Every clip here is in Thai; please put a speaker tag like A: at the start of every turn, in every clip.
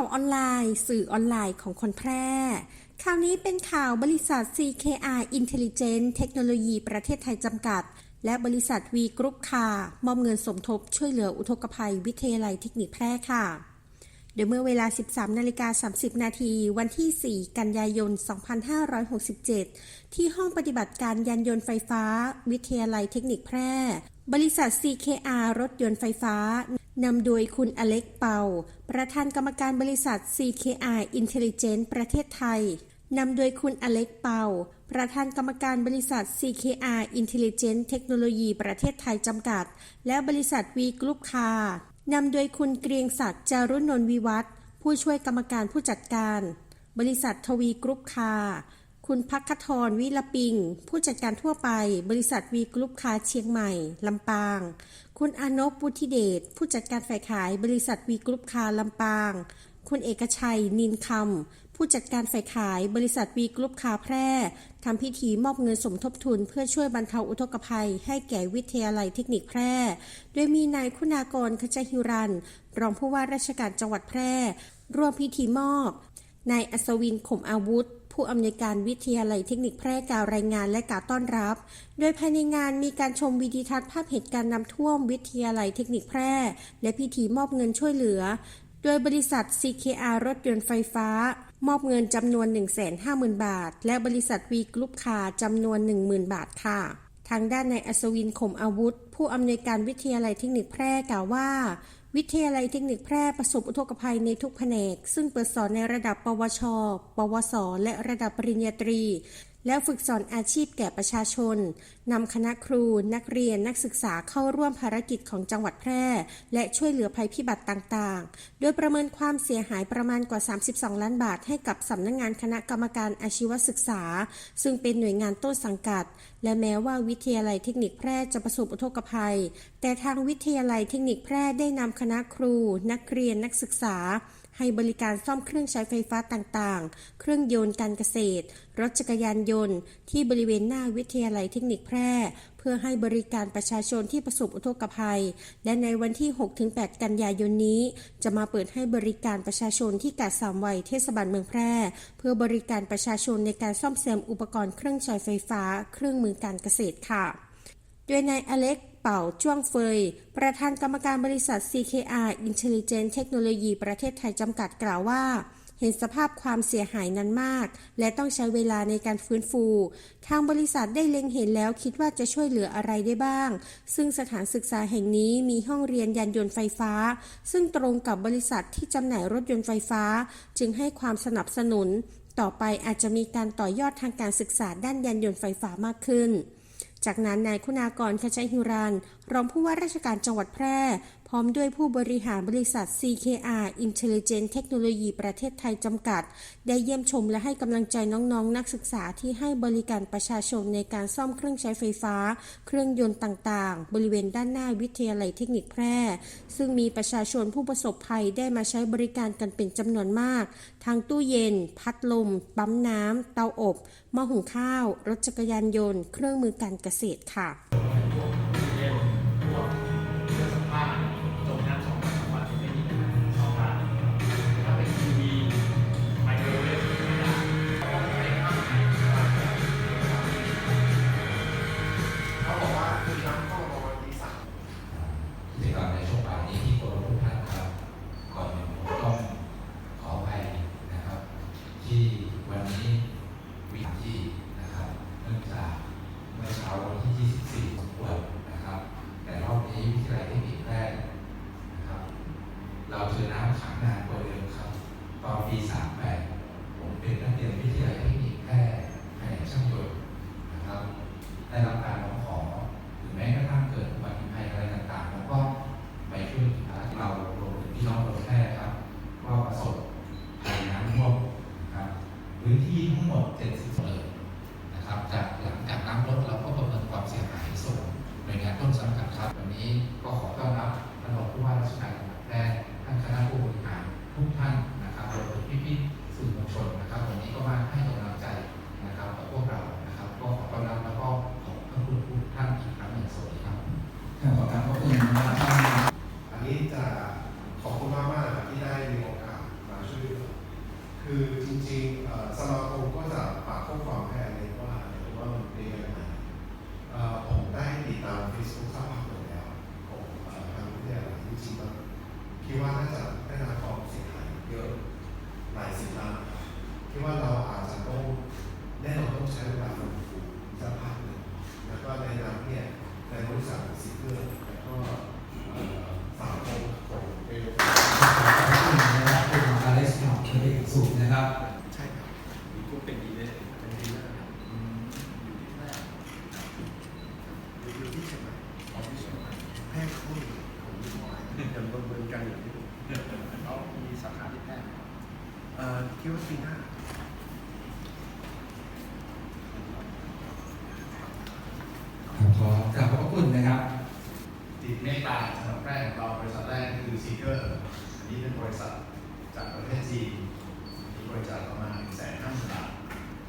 A: ข่าวออนไลน์ สื่อออนไลน์ของคนแพร่ ข่าวนี้เป็นข่าวบริษัท CKR Intelligent Technology ประเทศไทยจำกัด และบริษัท V Group ค่ะ มอบเงินสมทบช่วยเหลืออุทกภัยวิทยาลัยเทคนิคแพร่ค่ะ โดยเมื่อเวลา 13นาฬิกา30 นาทีวันที่ 4 กันยายน 2567 ที่ห้องปฏิบัติการยานยนต์ไฟฟ้า วิทยาลัยเทคนิคแพร่ บริษัท CKR รถยนต์ไฟฟ้านำโดยคุณอเล็กเปา ประธานกรรมการบริษัท CKR Intelligent ประเทศไทย นำโดยคุณอเล็กเปา ประธานกรรมการบริษัท CKR Intelligent Technology ประเทศไทยจำกัด และบริษัท V Group ค่ะ นำโดยคุณเกรียงศักดิ์จารุนนวิวัฒผู้ช่วยกรรมการผู้จัดการ บริษัททวีกรุ๊ปคาร์คุณพักคทรวิลปิง ผู้จัดการทั่วไป บริษัทวีกรุ๊ปคาร์เชียงใหม่ ลำปาง คุณอนกบุธิเดชผู้จัดการฝ่ายขายบริษัทวีกรุ๊ปคาร์ลำปาง คุณเอกชัย นินคำ ผู้จัดการฝ่ายขายบริษัทวีกรุ๊ปคาแพร่ทำพิธีมอบเงินสมทบทุน เพื่อช่วยบรรเทาอุทกภัย ให้แก่วิทยาลัยเทคนิคแพร่ โดยมีนายคุณากรขจหิรัน รองผู้ว่าราชการจังหวัดแพร่ ร่วมพิธีมอบ นายอัศวินข่มอาวุธผู้อำนวยการวิทยาลัยเทคนิคแพร่กล่าวรายงานและกล่าวต้อนรับ โดยภายในงานมีการชมวิดีทัศน์ภาพเหตุการณ์น้ำท่วมวิทยาลัยเทคนิคแพร่ และพิธีมอบเงินช่วยเหลือ โดยบริษัท CKR รถยนต์ไฟฟ้า มอบเงินจำนวน 150,000 บาท และบริษัท V Group คาจำนวน 10,000 บาทค่ะ ทางด้านนายอัศวินข่มอาวุธ ผู้อำนวยการวิทยาลัยเทคนิคแพร่กล่าวว่า วิทยาลัยเทคนิคแพร่ประสบอุทกภัยในทุกแผนก ซึ่งเปิดสอนในระดับ ปวช ปวส และระดับปริญญาตรี แล้วฝึกสอนอาชีพแก่ประชาชนนำคณะครู นักเรียนนักศึกษาเข้าร่วมภารกิจของจังหวัดแพร่ และช่วยเหลือภัยพิบัติต่างๆ โดยประเมินความเสียหายประมาณกว่า 32 ล้านบาทให้กับสำนักงงานคณะกรรมการอาชีวศึกษา ซึ่งเป็นหน่วยงานต้นสังกัด และแม้ว่าวิทยาลัยเทคนิคแพร่จะประสบอุทกภัย แต่ทางวิทยาลัยเทคนิคแพร่ได้นำคณะครู นักเรียนนักศึกษา ให้บริการซ่อมเครื่องใช้ไฟฟ้าต่างๆ เครื่องยนต์การเกษตร รถจักรยานยนต์ ที่บริเวณหน้าวิทยาลัยเทคนิคแพร่ เพื่อให้บริการประชาชนที่ประสบอุทกภัย และในวันที่ 6-8 กันยายนนี้ จะมาเปิดให้บริการประชาชนที่กาดสามวัยเทศบาลเมืองแพร่ เพื่อบริการประชาชนในการซ่อมแซมอุปกรณ์เครื่องใช้ไฟฟ้า เครื่องมือการเกษตรค่ะ โดยนายอเล็กเป่าจ้วงเฟย ประธานกรรมการบริษัท CKR Intelligent Technology ประเทศไทยจำกัดกล่าวว่า เห็นสภาพความเสียหายนั้นมาก และต้องใช้เวลาในการฟื้นฟู ทางบริษัทได้เล็งเห็นแล้วคิดว่าจะช่วยเหลืออะไรได้บ้าง ซึ่งสถานศึกษาแห่งนี้มีห้องเรียนยานยนต์ไฟฟ้า ซึ่งตรงกับบริษัทที่จำหน่ายรถยนต์ไฟฟ้า จึงให้ความสนับสนุน ต่อไปอาจจะมีการต่อยอดทางการศึกษาด้านยานยนต์ไฟฟ้ามากขึ้น จากนั้นนายคุณากรขชัยฮิรันรองผู้ว่าราชการจังหวัดแพร่ พร้อมด้วยผู้บริหารบริษัท CKR Intelligent Technology ประเทศไทยจำกัด ได้เยี่ยมชมและให้กำลังใจน้องๆนนักศึกษาที่ให้บริการประชาชนในการซ่อมเครื่องใช้ไฟฟ้า เครื่องยนต์ต่างๆ บริเวณด้านหน้าวิทยาลัยเทคนิคแพร่ ซึ่งมีประชาชนผู้ประสบภัยได้มาใช้บริการกันเป็นจำนวนมากทางตู้เย็น พัดลม ปั๊มน้ำเตาอบหม้อหุงข้าว รถจักรยานยนต์ เครื่องมือการเกษตรค่ะ
B: ทั้งหมด 72 ที่เชียงใหม่อ๋อที่เชียงใหม่แพทย์เขาอยู่ผมอยู่ที่ไหนยัริการอยู่ที่นู่เขามีสา
C: ขาที่แพทย์เอ่อคิดว่าปีหน้าขอบขอบพระคุณนะครับ
B: ติดเมตตาสำหรับแรกของเราบริษัทแรกคือซีเกอร์อันนี้เป็นบริษัทจากประเทศจีนมีบริจาคประมาณแสนห้าหมื่นบาท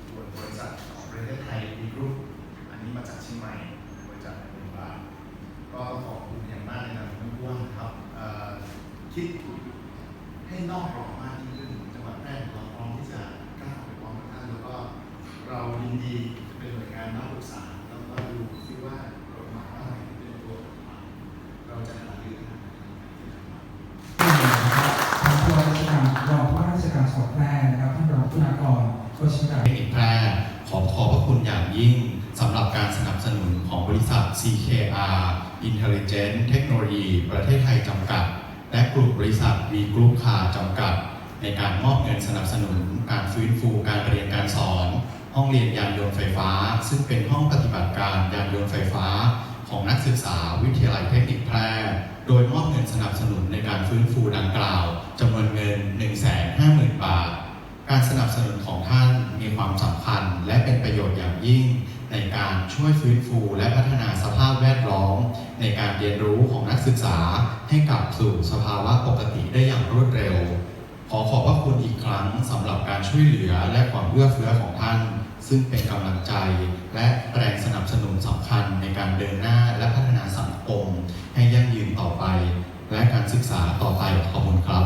B: ส่วนบริษัทของประเทศไทยมีกรุ๊ปอันนี้มาจากเชียงใหม่ บาท ก็ขอบคุณอย่างมากในนามท่านผู้ว่าครับคิดให้นอกกรอบมากยิ่งขึ้นจังหวัดแพร่เราพร้อมที่จะก้าวไปพร้อมกับท่านแล้วก็เรายินดีจะเป็นหน่วยงานนักศึกษาแล้วก็ดูซิว่ากฎหมายอะไรเป็นตัวกฎหมายเราจะหารือกันนะครับ
D: ทางผู้ว่าราชการรองผู้ว่าราชการจังแพร่นะครับท่านรองผู้นากรวชิรา
E: เทคนิคแพร่ขอขอบพระคุณอย่างยิ่ง สำหรับการสนับสนุนของบริษัท CKR Intelligent Technology ประเทศไทยจำกัด และกลุ่มบริษัท V Group Car จำกัด ในการมอบเงินสนับสนุนการฟื้นฟูการเรียนการสอน ห้องเรียนยานยนต์ไฟฟ้า ซึ่งเป็นห้องปฏิบัติการยานยนต์ไฟฟ้า ของนักศึกษาวิทยาลัยเทคนิคแพร่โดยมอบเงินสนับสนุนในการฟื้นฟูดังกล่าวจำนวนเงิน 150,000 บาท การสนับสนุนของท่านมีความสำคัญและเป็นประโยชน์อย่างยิ่ง การช่วยฟื้นฟูและพัฒนาสภาพแวดล้อม ในการเรียนรู้ของนักศึกษาให้กลับสู่สภาวะปกติได้อย่างรวดเร็ว ขอขอบพระคุณอีกครั้งสำหรับการช่วยเหลือและความเอื้อเฟื้อของท่าน ซึ่งเป็นกำลังใจ และแรงสนับสนุนสำคัญในการเดินหน้าและพัฒนาสังคมให้ยั่งยืนต่อไป และการศึกษาต่อไปขอบคุณครับ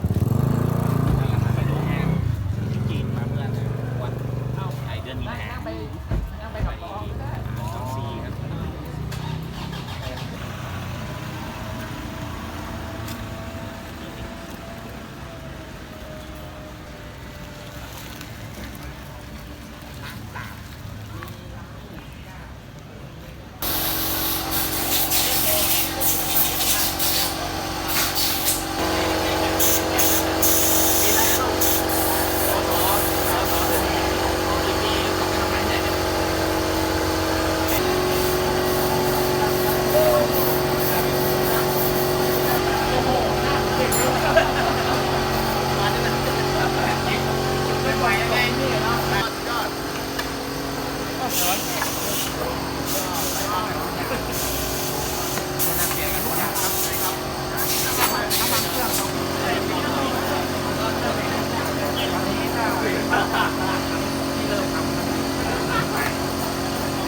D: All right.